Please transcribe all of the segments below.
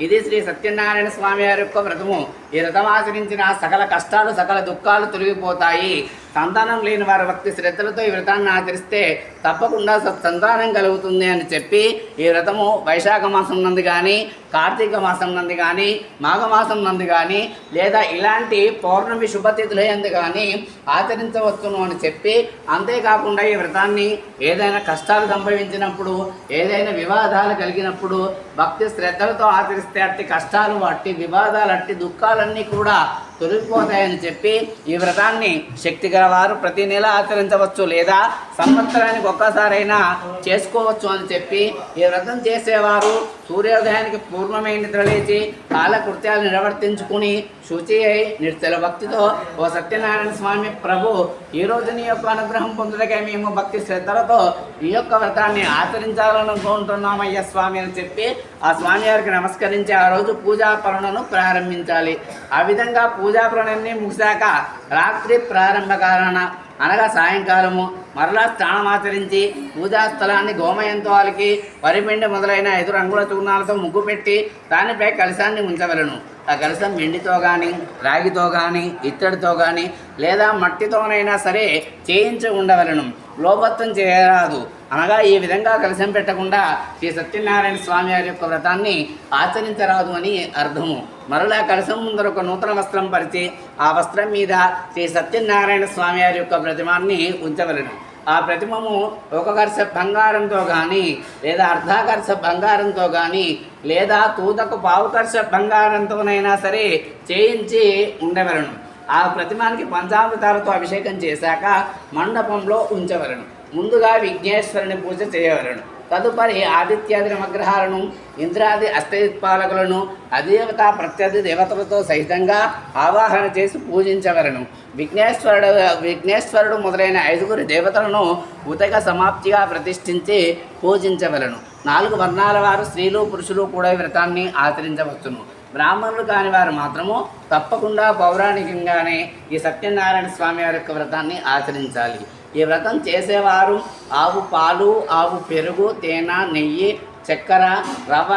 ఇది శ్రీ సత్యనారాయణ స్వామి వారి యొక్క వ్రతము. ఈ వ్రతం ఆచరించిన సకల కష్టాలు సకల దుఃఖాలు తొలగిపోతాయి. సంతానం లేని వారి భక్తి శ్రద్ధలతో ఈ వ్రతాన్ని ఆచరిస్తే తప్పకుండా సత్సంతానం కలుగుతుంది అని చెప్పి ఈ వ్రతము వైశాఖ మాసం నందు కానీ కార్తీక మాసం నందు కానీ మాఘమాసం నందు కానీ లేదా ఇలాంటి పౌర్ణమి శుభతిథులందు కానీ ఆచరించవచ్చును అని చెప్పి అంతేకాకుండా ఈ వ్రతాన్ని ఏదైనా కష్టాలు సంభవించినప్పుడు ఏదైనా వివాదాలు కలిగినప్పుడు భక్తి శ్రద్ధలతో ఆచరిస్తే అట్టి కష్టాలు అట్టి వివాదాలు అట్టి దుఃఖాలన్నీ కూడా తొలగిపోతాయని చెప్పి ఈ వ్రతాన్ని శక్తి గలవారు ప్రతి నెల ఆచరించవచ్చు లేదా సంవత్సరానికి ఒక్కసారైనా చేసుకోవచ్చు అని చెప్పి ఈ వ్రతం చేసేవారు సూర్యోదయానికి పూర్వమే నిద్రలేచి కాలకృత్యాలు నిర్వర్తించుకుని శుచి అయి నిర్చల భక్తితో ఓ సత్యనారాయణ స్వామి ప్రభు ఈ రోజు నీ యొక్క అనుగ్రహం పొందుటకే మేము భక్తి శ్రద్ధలతో ఈ యొక్క వ్రతాన్ని ఆచరించాలనుకుంటున్నామయ్య స్వామి అని చెప్పి ఆ స్వామి వారికి నమస్కరించి ఆ రోజు పూజా పరణను ప్రారంభించాలి. ఆ విధంగా పూజా ప్రణాన్ని ముగిశాక రాత్రి ప్రారంభ కారణ అనగా సాయంకాలము. మరలా స్నానమాచరించి పూజా స్థలాన్ని గోమయంతో వాళ్ళకి వరిపిండి మొదలైన ఐదు రంగుల చూర్ణాలతో ముగ్గు పెట్టి దానిపై కలశాన్ని ఉంచవలను. ఆ కలశం వెండితో కానీ రాగితో కానీ ఇత్తడితో కానీ లేదా మట్టితోనైనా సరే చేయించి ఉండవలను. లోపత్వం చేయరాదు. అనగా ఈ విధంగా కలశం పెట్టకుండా శ్రీ సత్యనారాయణ స్వామి వారి యొక్క వ్రతాన్ని ఆచరించరాదు అని అర్థము. మరలా కలశం ముందర ఒక నూతన వస్త్రం పరిచి ఆ వస్త్రం మీద శ్రీ సత్యనారాయణ స్వామి వారి యొక్క ప్రతిమాన్ని ఉంచవలను. ఆ ప్రతిమము ఒక కర్ష బంగారంతో కానీ లేదా అర్ధాకర్ష బంగారంతో కానీ లేదా తూతకు పావుకర్ష బంగారంతోనైనా సరే చేయించి ఉండవలను. ఆ ప్రతిమానికి పంచామృతాలతో అభిషేకం చేశాక మండపంలో ఉంచవలను. ముందుగా విఘ్నేశ్వరుని పూజ చేయవలను. తదుపరి ఆదిత్యాది నవగ్రహాలను ఇంద్రాది అష్టదిక్పాలకులను అదేవత ప్రత్యర్థి దేవతలతో సహితంగా ఆవాహన చేసి పూజించవలను. విఘ్నేశ్వరుడు విఘ్నేశ్వరుడు మొదలైన ఐదుగురు దేవతలను ఉతక సమాప్తిగా ప్రతిష్ఠించి పూజించవలను. నాలుగు వర్ణాల వారు స్త్రీలు పురుషులు కూడా వ్రతాన్ని ఆచరించవచ్చును. బ్రాహ్మణులు కాని వారు మాత్రము తప్పకుండా పౌరాణికంగానే ఈ సత్యనారాయణ స్వామి వారి యొక్క వ్రతాన్ని ఆచరించాలి. ఈ వ్రతం చేసేవారు ఆవు పాలు ఆవు పెరుగు తేనె నెయ్యి చక్కెర రవ్వ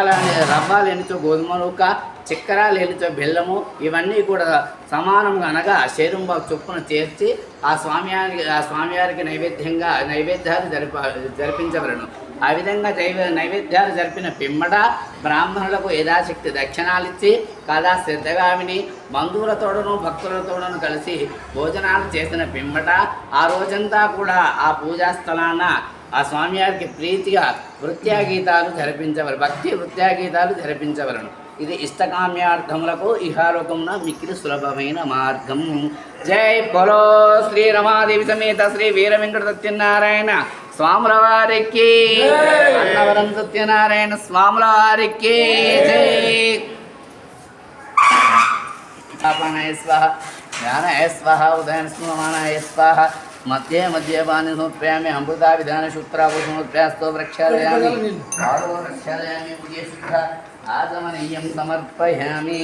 రవ్వ లేనిచో గోధుమ నూక చక్కెర లేనితో బెల్లము ఇవన్నీ కూడా సమానంగా అనగా శరీరం చొప్పున చేర్చి ఆ స్వామివారికి ఆ స్వామివారికి నైవేద్యంగా నైవేద్యాలు జరిప జరిపించవలను. ఆ విధంగా దైవ నైవేద్యాలు జరిపిన పిమ్మట బ్రాహ్మణులకు యథాశక్తి దక్షిణాలిచ్చి కథా శ్రద్ధగామిని బంధువులతోడను భక్తులతోడను కలిసి భోజనాలు చేసిన పిమ్మట ఆ రోజంతా కూడా ఆ పూజా స్థలాన ఆ స్వామివారికి ప్రీతిగా వృత్యాగీతాలు జరిపించవలను భక్తి వృత్యాగీతాలు జరిపించవలను ఇది ఇష్టకామ్యార్థములకు ఇహాలోకమున మిక్కిలి సులభమైన మార్గం. జై బలో శ్రీ రమాదేవి సమేత శ్రీ వీర వెంకట సత్యనారాయణ స్వాముల వారికి అన్నవరం సత్యనారాయణ స్వాముల వారికి జై. పాపనాయ స్వాహ జ్ఞానాయ స్వాహ ఉదయం స్మమానాయ స్వాహ. మధ్య మధ్య పాని సమర్పయామి అమృత విధాన శుక్రాభూషణోత్ప్యాస్తో ప్రక్షాళయామి ఆరో ప్రక్షాళయామి ముగే శుద్ధ ఆగమనీయం సమర్పయామి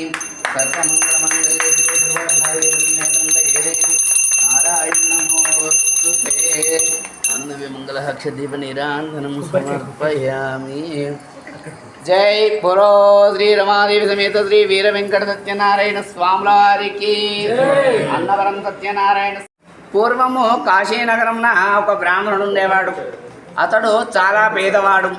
సర్వమంగళమంగళే శివే సర్వభావే పుణ్యకందయే దేవి నారాయణ నమోస్తుతే అన్నవి మంగళహక్షదీప నిరాంజనం సమర్పయామి జై పురో శ్రీ రమాదేవి సమేత శ్రీ వీర వెంకట సత్యనారాయణ స్వాముల వారికి అన్నవరం సత్యనారాయణ పూర్వము కాశీనగరంన ఒక బ్రాహ్మణుడు ఉండేవాడు. అతడు చాలా పేదవాడు.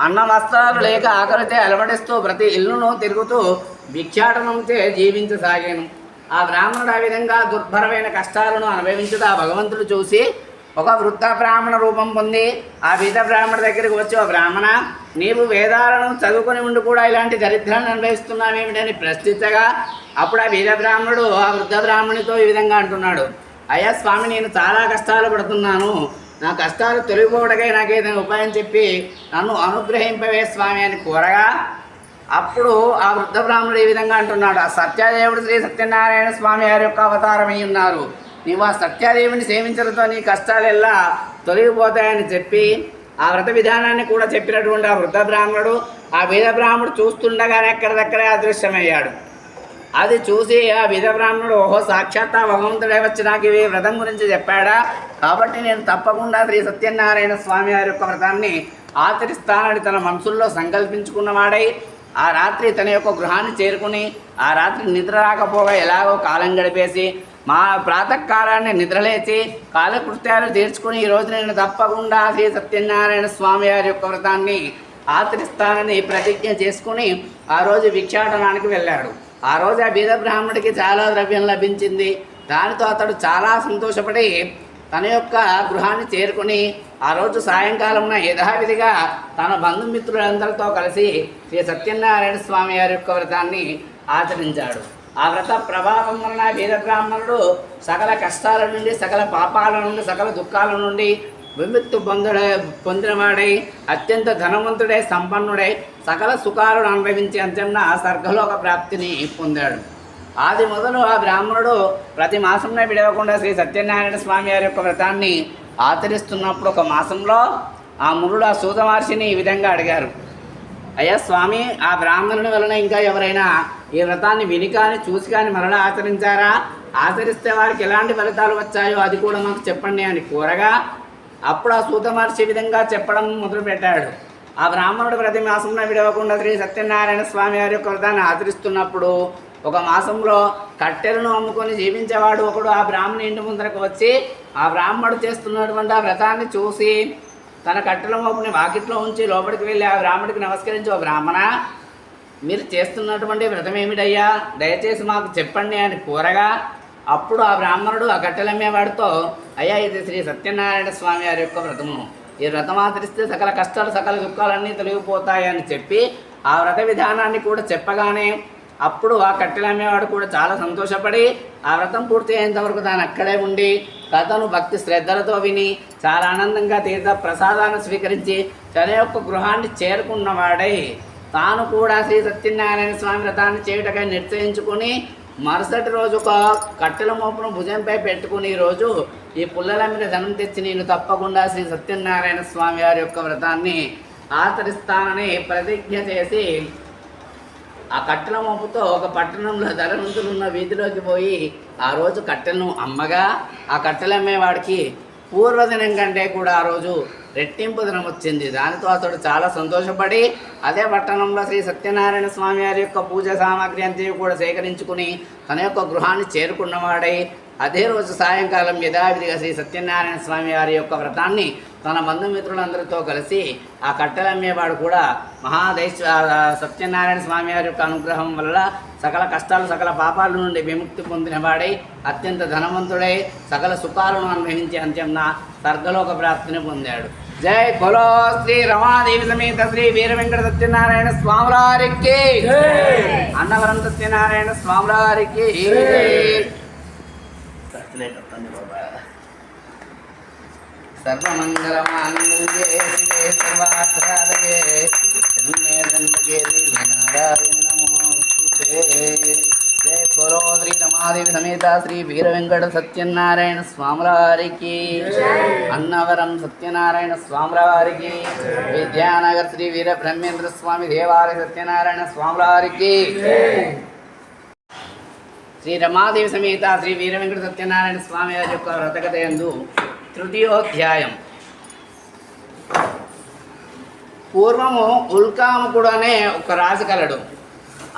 అన్న వస్త్రాలు లేక ఆకలితే అలవడిస్తూ ప్రతి ఇల్లును తిరుగుతూ భిక్షాటనంతో జీవించసాగాను. ఆ బ్రాహ్మణుడు ఆ విధంగా దుర్భరమైన కష్టాలను అనుభవించుతూ ఆ భగవంతుడు చూసి ఒక వృద్ధ బ్రాహ్మణ రూపం పొంది ఆ బీద బ్రాహ్మణ దగ్గరికి వచ్చి ఓ బ్రాహ్మణ నీవు వేదాలను చదువుకొని ఉండి కూడా ఇలాంటి దరిద్రాన్ని అనుభవిస్తున్నావేమిటని ప్రశ్నించగా అప్పుడు ఆ బీద బ్రాహ్మణుడు ఆ వృద్ధ బ్రాహ్మణితో ఈ విధంగా అంటున్నాడు. అయ్యా స్వామి నేను చాలా కష్టాలు పడుతున్నాను. నా కష్టాలు తొలగిపోవడకై నాకేదైనా ఉపాయం చెప్పి నన్ను అనుగ్రహింపవే స్వామి అని కోరగా అప్పుడు ఆ వృద్ధ బ్రాహ్మణుడు ఈ విధంగా అంటున్నాడు. ఆ సత్యదేవుడు శ్రీ సత్యనారాయణ స్వామి వారి యొక్క అవతారమై ఉన్నారు. నీవు ఆ సత్యాదేవిని సేవించడంతో నీ కష్టాలెల్లా తొలగిపోతాయని చెప్పి ఆ వ్రత విధానాన్ని కూడా చెప్పినటువంటి ఆ వృద్ధ బ్రాహ్మణుడు ఆ వేద బ్రాహ్మణుడు చూస్తుండగానే ఎక్కడిదక్కడే అదృశ్యమయ్యాడు. అది చూసి ఆ విధబ్రాహ్మణుడు ఓహో సాక్షాత్ భగవంతుడే వచ్చి నాకు ఇవి వ్రతం గురించి చెప్పాడా? కాబట్టి నేను తప్పకుండా శ్రీ సత్యనారాయణ స్వామి వారి యొక్క వ్రతాన్ని ఆచరిస్తానని తన మనసుల్లో సంకల్పించుకున్నవాడై ఆ రాత్రి తన యొక్క గృహాన్ని చేరుకుని ఆ రాత్రి నిద్ర రాకపోగా ఎలాగో కాలం గడిపేసి మా ప్రాతకాలాన్ని నిద్రలేచి కాలకృత్యాలు తీర్చుకుని ఈ రోజు నేను తప్పకుండా శ్రీ సత్యనారాయణ స్వామి వారి యొక్క వ్రతాన్ని ఆచరిస్తానని ప్రతిజ్ఞ చేసుకుని ఆ రోజు భిక్షాటనానికి వెళ్ళాడు. ఆ రోజు ఆ బీద బ్రాహ్మడికి చాలా ద్రవ్యం లభించింది. దానితో అతడు చాలా సంతోషపడి తన యొక్క గృహాన్ని చేరుకుని ఆ రోజు సాయంకాలమున యథావిధిగా తన బంధుమిత్రులందరితో కలిసి శ్రీ సత్యనారాయణ స్వామి వారి యొక్క వ్రతాన్ని ఆచరించాడు. ఆ వ్రత ప్రభావం వలన వీర బ్రాహ్మణుడు సకల కష్టాల నుండి సకల పాపాల నుండి సకల దుఃఖాల నుండి విముక్తి పొందుడ పొందినవాడై అత్యంత ధనవంతుడై సంపన్నుడై సకల సుఖాలను అనుభవించి అంతన్న స్వర్గలోక ప్రాప్తిని పొందాడు. ఆది మొదలు ఆ బ్రాహ్మణుడు ప్రతి మాసంలో విడవకుండా శ్రీ సత్యనారాయణ స్వామి వారి యొక్క వ్రతాన్ని ఆచరిస్తున్నప్పుడు ఒక మాసంలో ఆ మురుడు ఆ సూతమహర్షిని ఈ విధంగా అడిగారు. అయ్యా స్వామి ఆ బ్రాహ్మణుని వలన ఇంకా ఎవరైనా ఈ వ్రతాన్ని విని కానీ చూసి కానీ మరలా ఆచరించారా? ఆచరిస్తే వారికి ఎలాంటి ఫలితాలు వచ్చాయో అది కూడా మాకు చెప్పండి అని కోరగా అప్పుడు ఆ సూత మహర్షి విధంగా చెప్పడం మొదలుపెట్టాడు. ఆ బ్రాహ్మణుడు ప్రతి మాసంలో విడవకుండా శ్రీ సత్యనారాయణ స్వామి వారి యొక్క వ్రతాన్ని ఆచరిస్తున్నప్పుడు ఒక మాసంలో కట్టెలను అమ్ముకొని జీవించేవాడు ఒకడు. ఆ బ్రాహ్మణి ఇంటి ముందరకు వచ్చి ఆ బ్రాహ్మణుడు చేస్తున్నటువంటి ఆ వ్రతాన్ని చూసి తన కట్టెల మోపుని వాకిట్లో ఉంచి లోపలికి వెళ్ళి ఆ బ్రాహ్మడికి నమస్కరించి ఓ బ్రాహ్మణ మీరు చేస్తున్నటువంటి వ్రతం ఏమిటయ్యా? దయచేసి మాకు చెప్పండి అని కోరగా అప్పుడు ఆ బ్రాహ్మణుడు ఆ కట్టెలమ్మేవాడితో అయ్యా ఇది శ్రీ సత్యనారాయణ స్వామి వారి యొక్క వ్రతము. ఈ వ్రతం ఆచరిస్తే సకల కష్టాలు సకల దుఃఖాలన్నీ తొలగిపోతాయని చెప్పి ఆ వ్రత విధానాన్ని కూడా చెప్పగానే అప్పుడు ఆ కట్టెలమ్మేవాడు కూడా చాలా సంతోషపడి ఆ వ్రతం పూర్తి అయ్యేంతవరకు తాను అక్కడే ఉండి కథను భక్తి శ్రద్ధలతో విని చాలా ఆనందంగా తీర్థ ప్రసాదాన్ని స్వీకరించి తన యొక్క గృహాన్ని చేరుకున్నవాడై తాను కూడా శ్రీ సత్యనారాయణ స్వామి వ్రతాన్ని చేయుటకై నిశ్చయించుకుని మరుసటి రోజు ఒక కట్టెల మోపును భుజంపై పెట్టుకుని ఈ రోజు ఈ పుల్లల మీద ధనం తెచ్చి నేను తప్పకుండా శ్రీ సత్యనారాయణ స్వామి వారి యొక్క వ్రతాన్ని ఆచరిస్తానని ప్రతిజ్ఞ చేసి ఆ కట్టెల మోపుతో ఒక పట్టణంలో ధనవంతులు ఉన్న వీధిలోకి పోయి ఆ రోజు కట్టెలను అమ్మగా ఆ కట్టెలమ్మే వాడికి పూర్వదినం కంటే కూడా ఆ రోజు రెట్టింపు దినం వచ్చింది దానితో అతడు చాలా సంతోషపడి అదే పట్టణంలో శ్రీ సత్యనారాయణ స్వామి వారి యొక్క పూజ సామాగ్రి అంతా కూడా సేకరించుకుని తన యొక్క గృహాన్ని చేరుకున్నవాడై అదే రోజు సాయంకాలం యథావిధిగా శ్రీ సత్యనారాయణ స్వామి వారి యొక్క వ్రతాన్ని తన బంధుమిత్రులందరితో కలిసి ఆ కట్టెలమ్మేవాడు కూడా మహాదైశ సత్యనారాయణ స్వామి వారి యొక్క అనుగ్రహం వల్ల సకల కష్టాలు సకల పాపాల నుండి విముక్తి పొందినవాడై అత్యంత ధనవంతుడై సకల సుఖాలను అనుభవించి అంత్యంన స్వర్గలోక ప్రాప్తిని పొందాడు. జై కొలో శ్రీ రమాదేవి సమేత శ్రీ వీర వెంకట సత్యనారాయణ స్వాములారికి అన్నవరం సత్యనారాయణ స్వాములారికి సర్వమంగళమాంగళ్యే శివే దేవి నారాయణ నమోస్తుతే జయ శ్రీ రమాదేవి సమేత శ్రీ వీర వెంకట సత్యనారాయణ స్వాములవారికి అన్నవరం సత్యనారాయణ స్వాములవారికి విద్యానగర్ శ్రీ వీర బ్రహ్మేంద్ర స్వామి దేవాలయ సత్యనారాయణ స్వాములవారికి శ్రీ రమాదేవి సమేత శ్రీ వీర వెంకట సత్యనారాయణ స్వామి వారి యొక్క వ్రతకథ ఎందు తృతీయోధ్యాయం. పూర్వము ఉల్కాముకుడు అనే ఒక రాజు కలడు.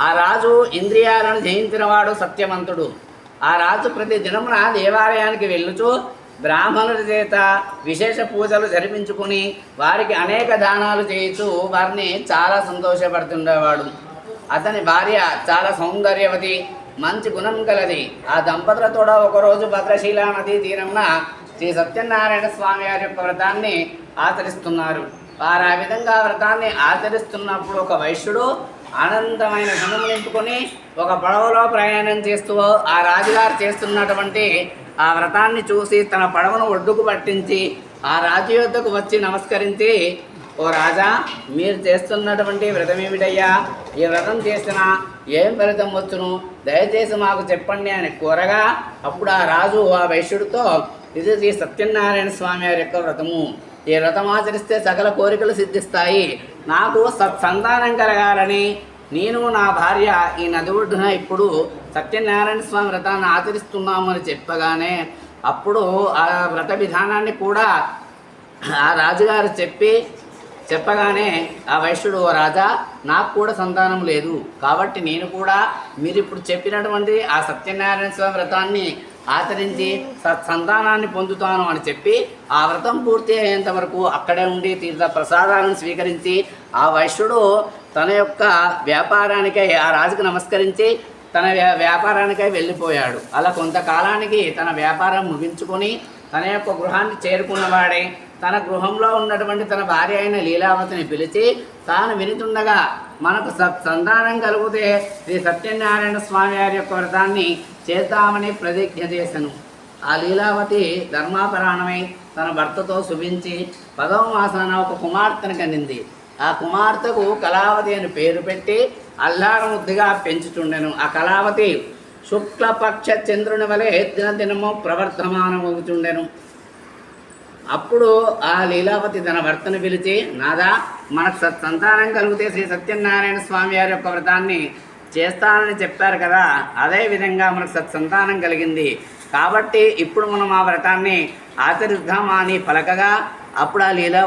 ఆ రాజు ఇంద్రియాలను జయించినవాడు సత్యవంతుడు. ఆ రాజు ప్రతి దినమున దేవాలయానికి వెళ్ళుచు బ్రాహ్మణుల చేత విశేష పూజలు జరిపించుకుని వారికి అనేక దానాలు చేయుచూ వారిని చాలా సంతోషపడుతుండేవాడు. అతని భార్య చాలా సౌందర్యవతి మంచి గుణం కలది. ఆ దంపతులతో ఒకరోజు భద్రశీల నదీ తీరంన శ్రీ సత్యనారాయణ స్వామి వారి యొక్క వ్రతాన్ని ఆచరిస్తున్నారు. వారు ఆ విధంగా వ్రతాన్ని ఆచరిస్తున్నప్పుడు ఒక వైశ్యుడు ఆనందమైన గుణము నింపుకొని ఒక పడవలో ప్రయాణం చేస్తూ ఆ రాజుగారు చేస్తున్నటువంటి ఆ వ్రతాన్ని చూసి తన పడవను ఒడ్డుకు పట్టించి ఆ రాజు యొద్దకు వచ్చి నమస్కరించి ఓ రాజా మీరు చేస్తున్నటువంటి వ్రతం ఏమిటయ్యా? ఈ వ్రతం చేసిన ఏం ఫలితం వచ్చును? దయచేసి మాకు చెప్పండి అని కోరగా అప్పుడు ఆ రాజు ఆ వైశ్యుడితో ఇది శ్రీ సత్యనారాయణ స్వామి వారి యొక్క వ్రతము. ఈ వ్రతం ఆచరిస్తే సకల కోరికలు సిద్ధిస్తాయి. నాకు సత్సంతానం కలగాలని నేను నా భార్య ఈ నది ఒడ్డున ఇప్పుడు సత్యనారాయణ స్వామి వ్రతాన్ని ఆచరిస్తున్నామని చెప్పగానే అప్పుడు ఆ వ్రత విధానాన్ని కూడా ఆ రాజుగారు చెప్పి చెప్పగానే ఆ వైశ్యుడు ఓ రాజా నాకు కూడా సంతానం లేదు. కాబట్టి నేను కూడా మీరు ఇప్పుడు చెప్పినటువంటి ఆ సత్యనారాయణ స్వామి వ్రతాన్ని ఆచరించి సత్సంతానాన్ని పొందుతాను అని చెప్పి ఆ వ్రతం పూర్తి అయ్యేంత వరకు అక్కడే ఉండి తీర్థ ప్రసాదాలను స్వీకరించి ఆ వైశ్యుడు తన యొక్క వ్యాపారానికై ఆ రాజుకు నమస్కరించి తన వ్యా- వ్యాపారానికై వెళ్ళిపోయాడు. అలా కొంతకాలానికి తన వ్యాపారం ముగించుకొని తన యొక్క గృహాన్ని చేరుకున్నవాడే తన గృహంలో ఉన్నటువంటి తన భార్య అయిన లీలావతిని పిలిచి తాను వినితుండగా మనకు సత్ సంతానం కలిగితే శ్రీ సత్యనారాయణ స్వామి వారి యొక్క వ్రతాన్ని చేద్దామని ప్రతిజ్ఞ చేశాను. ఆ లీలావతి ధర్మాపరాణమై తన భర్తతో శుభించి పదవ మాసాన ఒక కుమార్తెను కనింది. ఆ కుమార్తెకు కళావతి అని పేరు పెట్టి అల్లారముద్దుగా పెంచుతుండెను ఆ కళావతి శుక్లపక్ష చంద్రుని వలె దినదినము ప్రవర్ధమానమవుతుండెను అప్పుడు ఆ లీలావతి తన భర్తను పిలిచి నాదా మనకు సత్ సంతానం కలిగితే శ్రీ సత్యనారాయణ స్వామి వారి యొక్క వ్రతాన్ని చేస్తానని చెప్పారు కదా అదే విధంగా మనకు సత్సంతానం కలిగింది. కాబట్టి ఇప్పుడు మనం ఆ వ్రతాన్ని ఆచరిద్దామా అని పలకగా అప్పుడు ఆ లీలా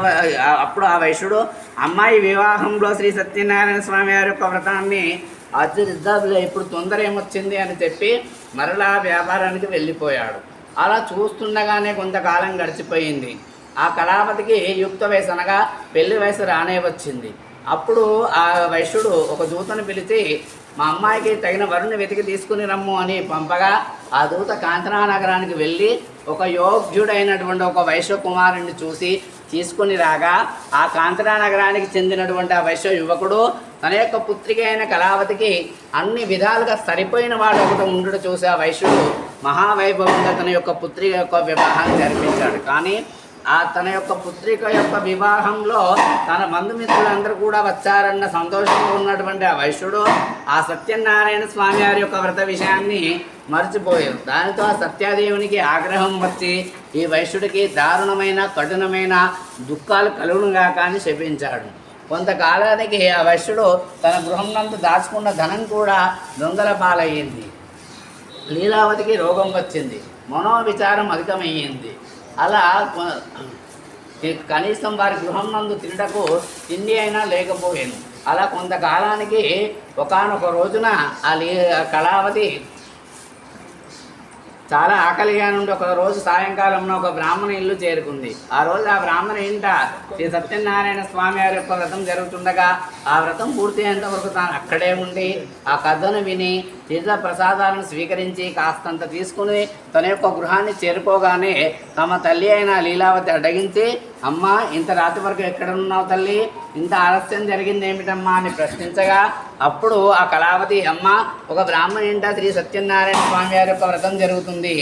అప్పుడు ఆ వైశ్యుడు అమ్మాయి వివాహంలో శ్రీ సత్యనారాయణ స్వామి వారి యొక్క వ్రతాన్ని ఆచరిద్దాంలే ఇప్పుడు తొందర ఏమొచ్చింది? అని చెప్పి మరలా వ్యాపారానికి వెళ్ళిపోయాడు. అలా చూస్తుండగానే కొంతకాలం గడిచిపోయింది. ఆ కళాపతికి యుక్త వయసు అనగా పెళ్ళి వయసు రానే వచ్చింది. అప్పుడు ఆ వైశ్యుడు ఒక దూతను పిలిచి మా అమ్మాయికి తగిన వరుణ్ణి వెతికి తీసుకుని రమ్ము అని పంపగా ఆ దూత కాంచనా నగరానికి వెళ్ళి ఒక యోగ్యుడైనటువంటి ఒక వైశ్య కుమారుణ్ణి చూసి తీసుకుని రాగా ఆ కాంచనా నగరానికి చెందినటువంటి ఆ వైశ్వ యువకుడు తన యొక్క పుత్రిక అయిన కళావతికి అన్ని విధాలుగా సరిపోయిన వాడు ఒకటి ఉండడు చూసి ఆ వైశ్యుడు మహావైభవంగా తన యొక్క పుత్రిక యొక్క వివాహాన్ని జరిపించాడు. కానీ ఆ తన యొక్క పుత్రిక యొక్క వివాహంలో తన బంధుమిత్రులందరూ కూడా వచ్చారన్న సంతోషంలో ఉన్నటువంటి ఆ వైశ్యుడు ఆ సత్యనారాయణ స్వామి వారి యొక్క వ్రత విషయాన్ని మర్చిపోయారు. దానితో ఆ సత్యాదేవునికి ఆగ్రహం వచ్చి ఈ వైశ్యుడికి దారుణమైన కఠినమైన దుఃఖాలు కలుగునుగా కానీ శపించాడు. కొంతకాలానికి ఆ వైశ్యుడు తన గృహం నందు దాచుకున్న ధనం కూడా దొంగల పాలయ్యింది. లీలావతికి రోగం వచ్చింది. మనోవిచారం అధికమయ్యింది. అలా కనీసం వారి గృహం నందు తినటకు తిండి అయినా లేకపోయాను. అలా కొంతకాలానికి ఒకానొక రోజున ఆ లీ కళావతి చాలా ఆకలిగా నుండి ఒక రోజు సాయంకాలంలో ఒక బ్రాహ్మణ ఇల్లు చేరుకుంది. ఆ రోజు ఆ బ్రాహ్మణ ఇంట శ్రీ సత్యనారాయణ స్వామి వారి యొక్క వ్రతం జరుగుతుండగా ఆ వ్రతం పూర్తి అయ్యేంత వరకు తాను అక్కడే ఉండి ఆ కథను విని తీర్థ ప్రసాదాలను స్వీకరించి కాస్తంత తీసుకుని తన యొక్క గృహాన్ని చేరుకోగానే తమ తల్లి అయిన లీలావతి అడగించి అమ్మ ఇంత రాత్రి వరకు ఎక్కడ ఉన్నావు తల్లి? ఇంత ఆలస్యం జరిగింది ఏమిటమ్మా? అని ప్రశ్నించగా అప్పుడు ఆ కళావతి అమ్మ ఒక బ్రాహ్మణ ఇంట శ్రీ సత్యనారాయణ స్వామి వారి యొక్క వ్రతం జరుగుతుంది.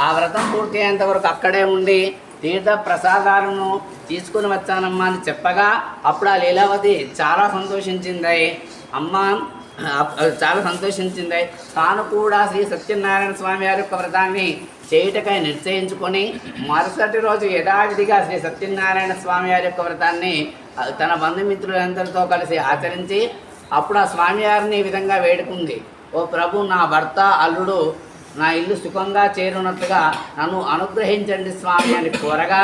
ఆ వ్రతం పూర్తి అయ్యేంత వరకు అక్కడే ఉండి తీర్థ ప్రసాదాలను తీసుకుని వచ్చానమ్మా అని చెప్పగా అప్పుడు ఆ లీలావతి చాలా సంతోషించింది. అమ్మ చాలా సంతోషించింది. తాను కూడా శ్రీ సత్యనారాయణ స్వామి వారి యొక్క వ్రతాన్ని చేయుటకై నిశ్చయించుకొని మరుసటి రోజు యథావిధిగా శ్రీ సత్యనారాయణ స్వామి వారి యొక్క వ్రతాన్ని తన బంధుమిత్రులందరితో కలిసి ఆచరించి అప్పుడు ఆ స్వామివారిని ఈ విధంగా వేడుకుంది. ఓ ప్రభు నా భర్త అల్లుడు నా ఇల్లు సుఖంగా చేరున్నట్లుగా నన్ను అనుగ్రహించండి స్వామి అని కోరగా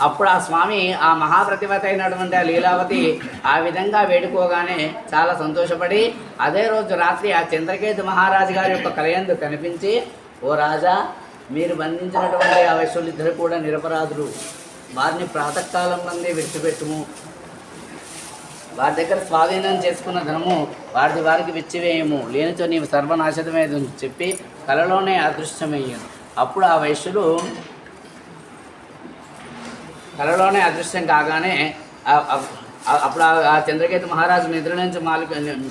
అప్పుడు ఆ స్వామి ఆ మహాప్రతిభత అయినటువంటి ఆ లీలావతి ఆ విధంగా వేడుకోగానే చాలా సంతోషపడి అదే రోజు రాత్రి ఆ చంద్రకేతు మహారాజు గారి యొక్క కలయందు కనిపించి ఓ రాజా మీరు బంధించినటువంటి ఆ వైశ్యులిద్దరు కూడా నిరపరాధులు. వారిని ప్రాతకాలం నుండి విడిచిపెట్టుము. వారి దగ్గర స్వాధీనం చేసుకున్న ధనము వారిది వారికి విచ్చివేయము. లేనితో నీవు సర్వనాశతమేదని చెప్పి కలలోనే అదృష్టమయ్యాను అప్పుడు ఆ వైశ్యులు కలలోనే అదృశ్యం కాగానే అప్పుడు ఆ- చంద్రకేతు మహారాజు నిద్ర నుంచి మాలు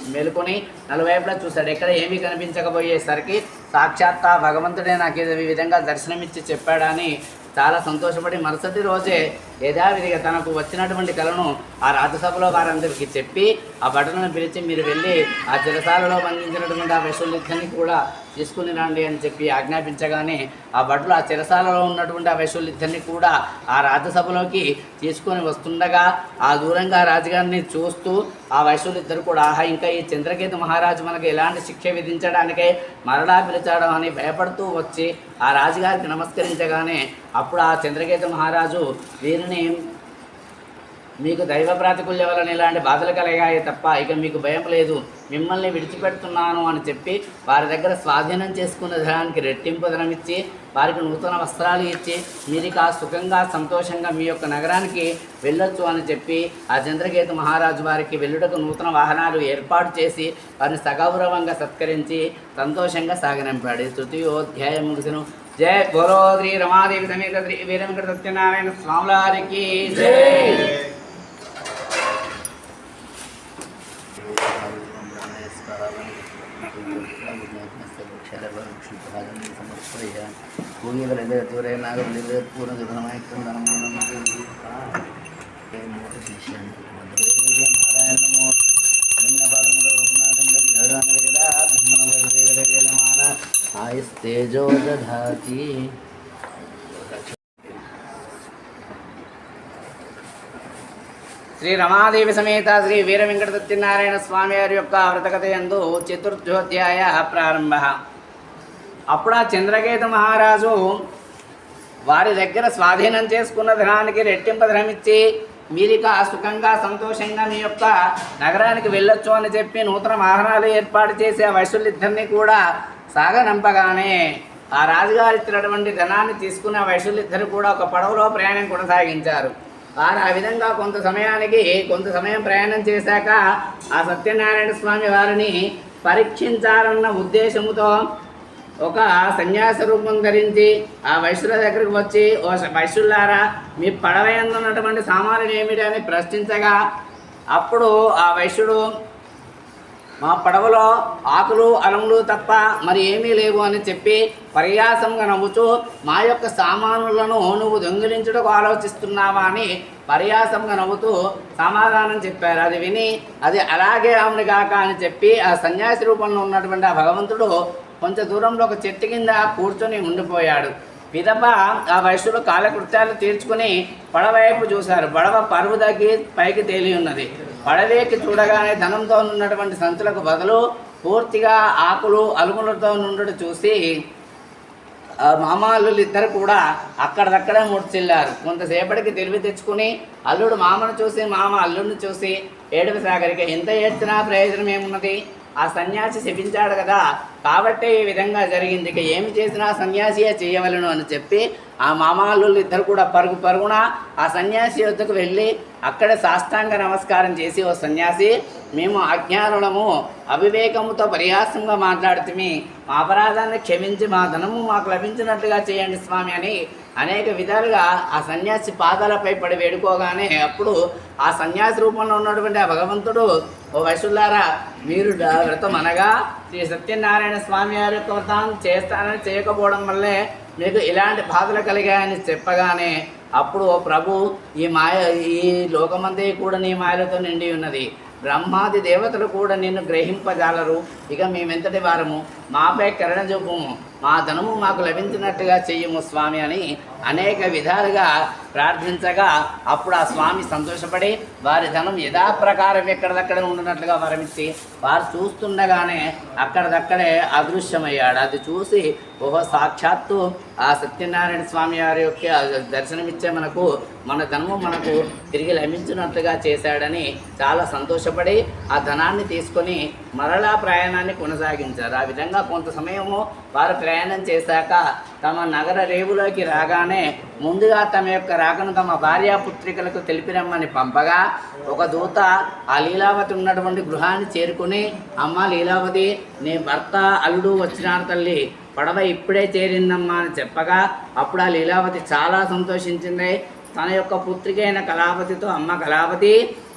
మేలుకొని నలువైపులా చూశాడు. ఎక్కడ ఏమీ కనిపించకపోయేసరికి సాక్షాత్ ఆ భగవంతుడే నాకు ఈ విధంగా దర్శనమిచ్చి చెప్పాడని చాలా సంతోషపడి మరుసటి రోజే యథావిధిగా తనకు వచ్చినటువంటి కళను ఆ రాజ్యసభలో వారందరికీ చెప్పి ఆ భటులను పిలిచి మీరు వెళ్ళి ఆ చిరసాలలో బంధించినటువంటి ఆ వైశుల్యుద్ధాన్ని కూడా తీసుకుని రండి అని చెప్పి ఆజ్ఞాపించగానే ఆ భటులు ఆ చిరసాలలో ఉన్నటువంటి ఆ వైశుల్యుద్ధాన్ని కూడా ఆ రాజ్యసభలోకి తీసుకొని వస్తుండగా ఆ దూరంగా రాజుగారిని చూస్తూ ఆ వైశ్యులిద్దరు కూడా ఆహా ఇంకా ఈ చంద్రకేతు మహారాజు మనకు ఎలాంటి శిక్ష విధించడానికే మరలా పిలిచాడు అని భయపడుతూ వచ్చి ఆ రాజుగారికి నమస్కరించగానే అప్పుడు ఆ చంద్రకేత మహారాజు వీరిని మీకు దైవ ప్రాతికూల్య వలన ఇలాంటి బాధలు కలిగాయి తప్ప ఇక మీకు భయం లేదు. మిమ్మల్ని విడిచిపెడుతున్నాను అని చెప్పి వారి దగ్గర స్వాధీనం చేసుకున్న ధనానికి రెట్టింపు ధనం ఇచ్చి వారికి నూతన వస్త్రాలు ఇచ్చి మీరు కా సుఖంగా సంతోషంగా మీ యొక్క నగరానికి వెళ్ళొచ్చు అని చెప్పి ఆ చంద్రకేతు మహారాజు వారికి వెళ్ళుటకు నూతన వాహనాలు ఏర్పాటు చేసి వారిని సగౌరవంగా సత్కరించి సంతోషంగా సాగనంపాడు. తృతీయోధ్యాయం ముగిసిన. జయ గోరో శ్రీ రమాదేవి సమేత శ్రీ వీరవెంకట సత్యనారాయణ స్వాములారికి నారాయణ ఆయుస్తేజో దధాతి శ్రీ రమాదేవి సమేత శ్రీ వీర వెంకట సత్యనారాయణ స్వామి వారి యొక్క వ్రతకథ యందు చతుర్థోధ్యాయ ప్రారంభ. అప్పుడు ఆ చంద్రకేతు మహారాజు వారి దగ్గర స్వాధీనం చేసుకున్న ధనానికి రెట్టింపు ధనం ఇచ్చి మీరిక సుఖంగా సంతోషంగా మీ యొక్క నగరానికి వెళ్ళొచ్చు అని చెప్పి నూతన వాహనాలు ఏర్పాటు చేసి ఆ వైశ్యులిద్దరినీ కూడా సాగనంపగానే ఆ రాజుగారు ఇచ్చినటువంటి ధనాన్ని తీసుకున్న వైశ్యులిద్దరు కూడా ఒక పడవలో ప్రయాణం కొనసాగించారు. వారు ఆ విధంగా కొంత సమయానికి కొంత సమయం ప్రయాణం చేశాక ఆ సత్యనారాయణ స్వామి వారిని పరీక్షించాలన్న ఉద్దేశముతో ఒక సన్యాస రూపం ధరించి ఆ వైశ్యుల దగ్గరికి వచ్చి ఓ వైశ్యులారా మీ పడవ ఉన్నటువంటి సామాన్యులు ఏమిటి? అని ప్రశ్నించగా అప్పుడు ఆ వైశ్యుడు మా పడవలో ఆకులు అలములు తప్ప మరి ఏమీ లేవు అని చెప్పి పర్యాసంగా నవ్వుతూ మా యొక్క సామానులను నువ్వు దొంగిలించుటకు ఆలోచిస్తున్నావా? అని పర్యాసంగా నవ్వుతూ సమాధానం చెప్పారు. అది విని అది అలాగే అవును కాక అని చెప్పి ఆ సన్యాసి రూపంలో ఉన్నటువంటి ఆ భగవంతుడు కొంచెం దూరంలో ఒక చెట్టు కింద కూర్చొని ఉండిపోయాడు. పిదప ఆ వయసులో కాలకృత్యాలు తీర్చుకుని పడవైపు చూశారు. పడవ పరువు తగ్గి పైకి తేలి ఉన్నది. పడవేకి చూడగానే ధనంతో ఉన్నటువంటి సంచులకు బదులు పూర్తిగా ఆకులు అలుములతో నుండి చూసి ఆ ఇద్దరు కూడా అక్కడదక్కడే మూర్చిల్లారు. కొంతసేపటికి తెలివి తెచ్చుకుని అల్లుడు మామను చూసి మామ అల్లుడిని చూసి ఏడుపు సాగరిక ఎంత ఏడ్చినా ప్రయోజనం ఏమున్నది ఆ సన్యాసి శపించాడు కదా. కాబట్టే ఈ విధంగా జరిగింది. ఇక ఏమి చేసినా సన్యాసియే చేయవలను అని చెప్పి ఆ మామాలు ఇద్దరు కూడా పరుగు పరుగున ఆ సన్యాసి వద్దకు వెళ్ళి అక్కడ సాష్టాంగ నమస్కారం చేసి ఓ సన్యాసి మేము అజ్ఞానులము అవివేకముతో పరిహాసంగా మాట్లాడుతుమి. మా అపరాధాన్ని క్షమించి మా ధనము మాకు లభించినట్లుగా చేయండి స్వామి అని అనేక విధాలుగా ఆ సన్యాసి పాదాలపై పడి వేడుకోగానే అప్పుడు ఆ సన్యాసి రూపంలో ఉన్నటువంటి ఆ భగవంతుడు ఓ వశులారా మీరు వ్రతం అనగా శ్రీ సత్యనారాయణ స్వామి వారి యొక్క వ్రతం చేస్తానని చేయకపోవడం వల్లే మీకు ఇలాంటి బాధలు కలిగాయని చెప్పగానే అప్పుడు ఓ ప్రభు ఈ మాయ ఈ లోకమందే కూడా నీ మాయలతో నిండి ఉన్నది. బ్రహ్మాది దేవతలు కూడా నిన్ను గ్రహింపజాలరు. ఇక మేమెంతటి వారము? మాపై కరుణ చూపుము మా ధనము మాకు లభించినట్టుగా చెయ్యము స్వామి అని అనేక విధాలుగా ప్రార్థించగా అప్పుడు ఆ స్వామి సంతోషపడి వారి ధనం యథాప్రకారం ఎక్కడదక్కడ ఉండినట్లుగా వరమిచ్చి వారు చూస్తుండగానే అక్కడదక్కడే అదృశ్యమయ్యాడు. అది చూసి ఓహో సాక్షాత్తు ఆ సత్యనారాయణ స్వామి వారి యొక్క దర్శనమిచ్చే మనకు మన ధనము మనకు తిరిగి లభించినట్లుగా చేశాడని చాలా సంతోషపడి ఆ ధనాన్ని తీసుకొని మరలా ప్రయాణాన్ని కొనసాగించారు. ఆ విధంగా కొంత సమయము వారు ప్రయాణం చేశాక తమ నగర రేవులోకి రాగానే ముందుగా తమ యొక్క రాకను తమ భార్యాపుత్రికలకు తెలిపిరమ్మని పంపగా ఒక దూత ఆ లీలావతి ఉన్నటువంటి గృహాన్ని చేరుకుని అమ్మ లీలావతి నీ భర్త అల్లుడు వచ్చినారు తల్లి పడవ ఇప్పుడే చేరిందమ్మా అని చెప్పగా అప్పుడు ఆ లీలావతి చాలా సంతోషించింది. తన యొక్క పుత్రిక అయిన కళావతితో అమ్మ కళాపతి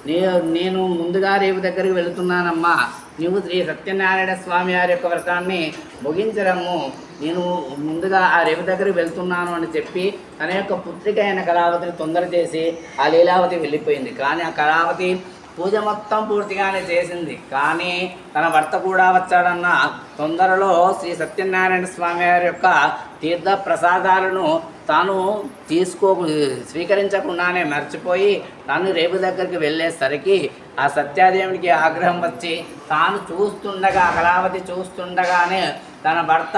నే నేను ముందుగా రేపు దగ్గరికి వెళుతున్నానమ్మా నువ్వు శ్రీ సత్యనారాయణ స్వామి వారి యొక్క వ్రతాన్ని ముగించడము. నేను ముందుగా ఆ రేవి దగ్గరికి వెళ్తున్నాను అని చెప్పి తన యొక్క పుత్రిక అయిన కళావతిని తొందర చేసి ఆ లీలావతి వెళ్ళిపోయింది. కానీ ఆ కళావతి పూజ మొత్తం పూర్తిగానే చేసింది. కానీ తన భర్త కూడా వచ్చాడన్న తొందరలో శ్రీ సత్యనారాయణ స్వామి వారి యొక్క తీర్థ ప్రసాదాలను తాను తీసుకో స్వీకరించకుండానే మర్చిపోయి తను రేపు దగ్గరికి వెళ్ళేసరికి ఆ సత్యాదేవునికి ఆగ్రహం వచ్చి తాను చూస్తుండగా కళావతి చూస్తుండగానే తన భర్త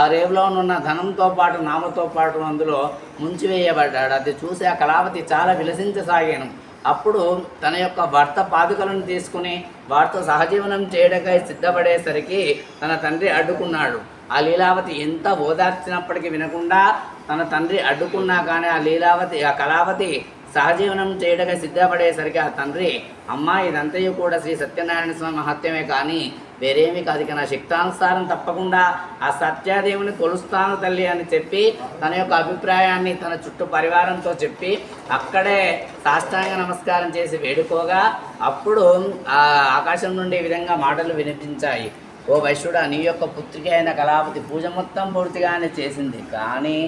ఆ రేవులో ఉన్న ధనంతో పాటు నామతో పాటు అందులో ముంచివేయబడ్డాడు అది చూసి ఆ కళావతి చాలా విలసించసాగాను. అప్పుడు తన యొక్క భర్త పాదుకలను తీసుకుని వారితో సహజీవనం చేయడకై సిద్ధపడేసరికి తన తండ్రి అడ్డుకున్నాడు. ఆ లీలావతి ఎంత ఓదార్చినప్పటికీ వినకుండా తన తండ్రి అడ్డుకున్నా కానీ ఆ లీలావతి ఆ కళావతి సహజీవనం చేయడగా సిద్ధపడేసరికి ఆ తండ్రి అమ్మా ఇదంతయు కూడా శ్రీ సత్యనారాయణ స్వామి మహత్యమే కానీ వేరేమి కాదు ఇక నా శక్తానుసారం తప్పకుండా ఆ సత్యాదేవుని కొలుస్తాను తల్లి అని చెప్పి తన యొక్క అభిప్రాయాన్ని తన చుట్టూ పరివారంతో చెప్పి అక్కడే సాష్టాంగ నమస్కారం చేసి వేడుకోగా అప్పుడు ఆ ఆకాశం నుండి ఈ విధంగా మాటలు వినిపించాయి. ఓ వైశ్యుడా నీ యొక్క పుత్రిక అయిన కళాపతి పూజ మొత్తం పూర్తిగానే చేసింది. కానీ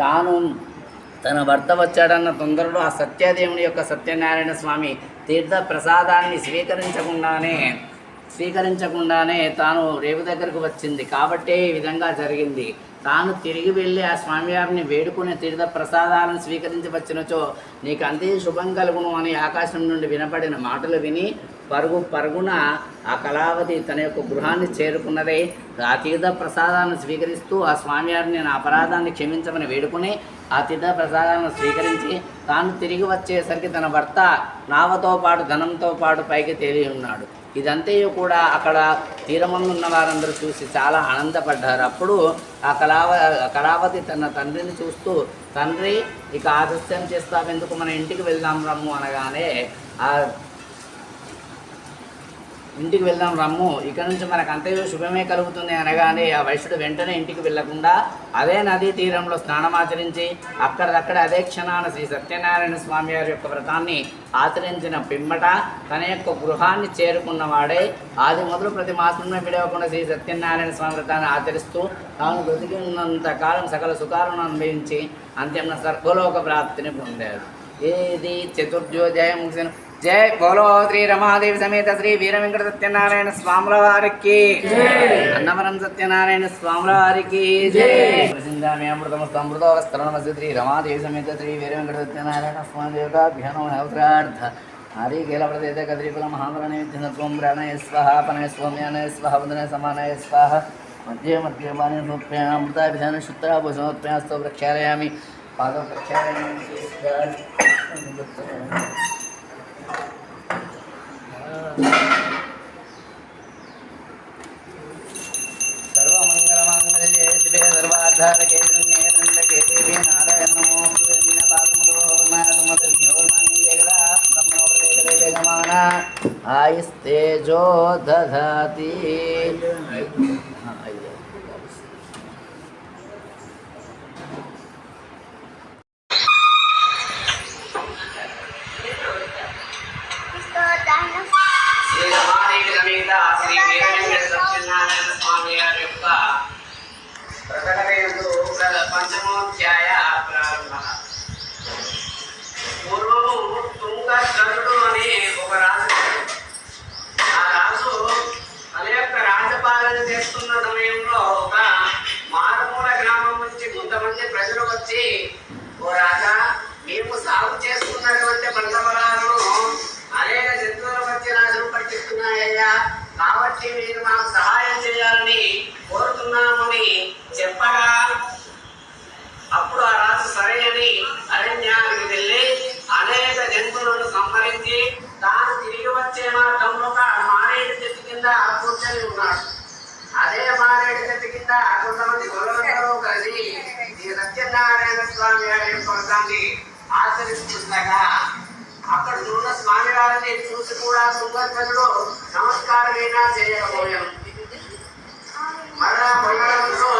తాను తన భర్త వచ్చాడన్న తొందరలో ఆ సత్యదేవుని యొక్క సత్యనారాయణ స్వామి తీర్థ ప్రసాదాన్ని స్వీకరించకుండానే స్వీకరించకుండానే తాను రేవు దగ్గరకు వచ్చింది. కాబట్టే ఈ విధంగా జరిగింది. తాను తిరిగి వెళ్ళి ఆ స్వామివారిని వేడుకుని తీర్థ ప్రసాదాలను స్వీకరించి వచ్చినచో నీకు అంతే శుభం కలుగును అని ఆకాశం నుండి వినపడిన మాటలు విని పరుగు పరుగున ఆ కళావతి తన యొక్క గృహాన్ని చేరుకున్నదే. ఆ తీర్థ ప్రసాదాన్ని స్వీకరిస్తూ ఆ స్వామివారిని నా అపరాధాన్ని క్షమించమని వేడుకుని ఆ తీర్థ ప్రసాదాన్ని స్వీకరించి తాను తిరిగి వచ్చేసరికి తన భర్త నావతో పాటు ధనంతో పాటు పైకి తేలి ఉన్నాడు. ఇదంతయు కూడా అక్కడ తీరమందు ఉన్న వారందరూ చూసి చాలా ఆనందపడ్డారు. అప్పుడు ఆ కళావ కళావతి తన తండ్రిని చూస్తూ తండ్రి ఇక ఆలస్యం చేస్తావెందుకు మన ఇంటికి వెళ్దాం రమ్ము అనగానే ఆ ఇంటికి వెళ్దాం రమ్ము. ఇక నుంచి మనకు అంతయో శుభమే కలుగుతుంది అనగానే ఆ వైశ్యుడు వెంటనే ఇంటికి వెళ్ళకుండా అదే నదీ తీరంలో స్నానమాచరించి అక్కడదక్కడ అదే క్షణాన శ్రీ సత్యనారాయణ స్వామి వారి యొక్క వ్రతాన్ని ఆచరించిన పిమ్మట తన యొక్క గృహాన్ని చేరుకున్నవాడే ఆది మొదలు ప్రతి మాసంలో విడవకుండా శ్రీ సత్యనారాయణ స్వామి వ్రతాన్ని ఆచరిస్తూ తాను బ్రతికి ఉన్నంత కాలం సకల సుఖాలను అనుభవించి అంత్యం సర్వలోక ప్రాప్తిని పొందాడు. ఏది చతుర్థోధ్యాయం ముగిసిన జై బోలో శ్రీ రమాదేవి సమేత శ్రీ వీర వెంకట సత్యనారాయణ స్వాముల వారికి అన్నవరం సత్యనారాయణ స్వాముల వారికి శ్రీ రమాదేవి సమేత శ్రీ వీర వెంకట సత్యనారాయణ స్వామి దేవతాభ్యానం అవసరార్థ హరికేల ప్రదేశ కద్రీకుల మహాబల నైవేద్యం ప్రాణయ స్వహ పనయ స్వామ్యానయ స్వహ వందన సమానయ స్వాహ. మధ్య మధ్య బాణ్య సమర్పయామృతాభిధాన శుత్రాభూషణోత్ప్యాస్తో ప్రక్షాళయామి పాద ప్రక్షాళయామి పాలన చేస్తున్న సమయంలో ఒక మారుమూల గ్రామం నుంచి కొంతమంది ప్రజలు వచ్చి ఓ రాజా మేము సాగు చేసుకున్నటువంటి పంట పొలాలను అనేక జంతువుల మధ్య నాశనం పట్టిస్తున్నాయ్యా కాబట్టి మీరు మాకు సహాయం చేయాలని కోరుతున్నామని చెప్పగా అప్పుడు ఆ రాజు సరే అని అరణ్యానికి వెళ్ళి అనేక జంతువులను సంహరించి తాను తిరిగి వచ్చే మార్గంలో ఒక మారేడు చెట్టు కింద కూర్చొని ఉన్నాడు. కింద కొంతమంది గొడవలతో కలిసి ఈ సత్యనారాయణ స్వామి వారి యొక్క ఆచరిస్తుండగా అక్కడ ఉన్న స్వామి వారిని చూసి కూడా సుందరుడు నమస్కారమైనా చేయకపోయాం మరలా పొందడంలో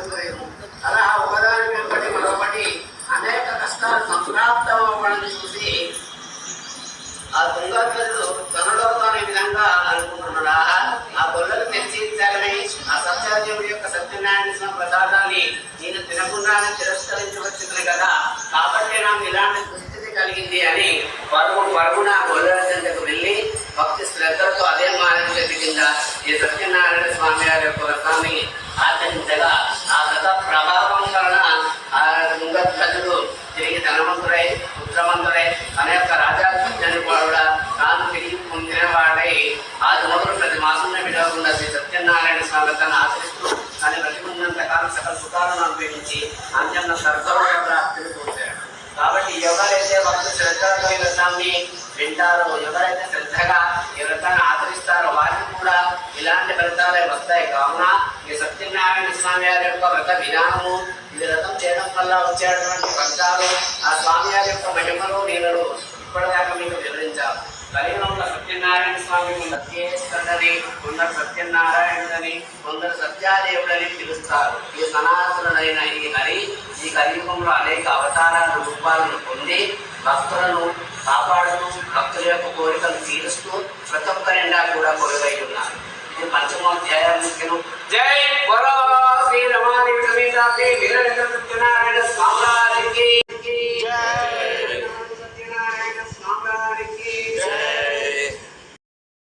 సానుకూలం అలా ఒకదాని వెంబడి మరొకటి అనేక కష్టాలు సంప్రాప్తం అవ్వడాన్ని చూసి ఆ తుంగతులు తనలో తాను ఈ విధంగా అనుకుంటున్నాడా ఆ గొల్లలు తెచ్చి ఆ సత్యాదేవుడి యొక్క సత్యనారాయణ ప్రసాదాన్ని నేను తినకుండానే తిరస్కరించవచ్చుంది కదా. కాబట్టి నాకు ఇలాంటి దుస్థితి కలిగింది అని పరుగు పరుగున ఆ గొల్లల చెంతకు వెళ్ళి భక్తి శ్రద్ధతో అదే మార్గం కింద ఈ సత్యనారాయణ స్వామి వారి యొక్క వ్రతాన్ని ఆచరించగా సుఖాలను అన్యన్న అంజన్న ప్రాప్తిని పొందాడు కాబట్టి ఎవరైతే భక్తులు శ్రద్ధతో ఈ వ్రతాన్ని వింటారో. ఎవరైతే శ్రద్ధగా ఈ వ్రతాన్ని ఆచరిస్తారో. వారికి కూడా ఇలాంటి ఫలితాలే వస్తాయి. కావున ఈ సత్యనారాయణ స్వామి వారి యొక్క వ్రత విధానము ఈ వ్రతం చేయడం వల్ల వచ్చేటువంటి ఫలితాలు ఆ స్వామి వారి యొక్క మహిమలు నేను ఇప్పటిదాకా మీకు వివరించాలి కలియుగంలో సత్యనారాయణ స్వామి సత్యేశ్వరుడని కొందరు సత్యనారాయణుడని కొందరు సత్యాదేవుడని పిలుస్తారు. ఈ సనాతనుడైన ఈ హరి ఈ కలియుగంలో అనేక అవతారాల రూపాలను పొంది భక్తులను కాపాడుతూ భక్తుల యొక్క కోరికలు తీరుస్తూ ప్రతి ఒక్కరిండా కూడా కొలువై ఉన్నారు. ఇది పంచమోధ్యాయం ముఖ్యం జై శ్రీ రమాదేవి సమీత సత్యనారాయణ స్వామి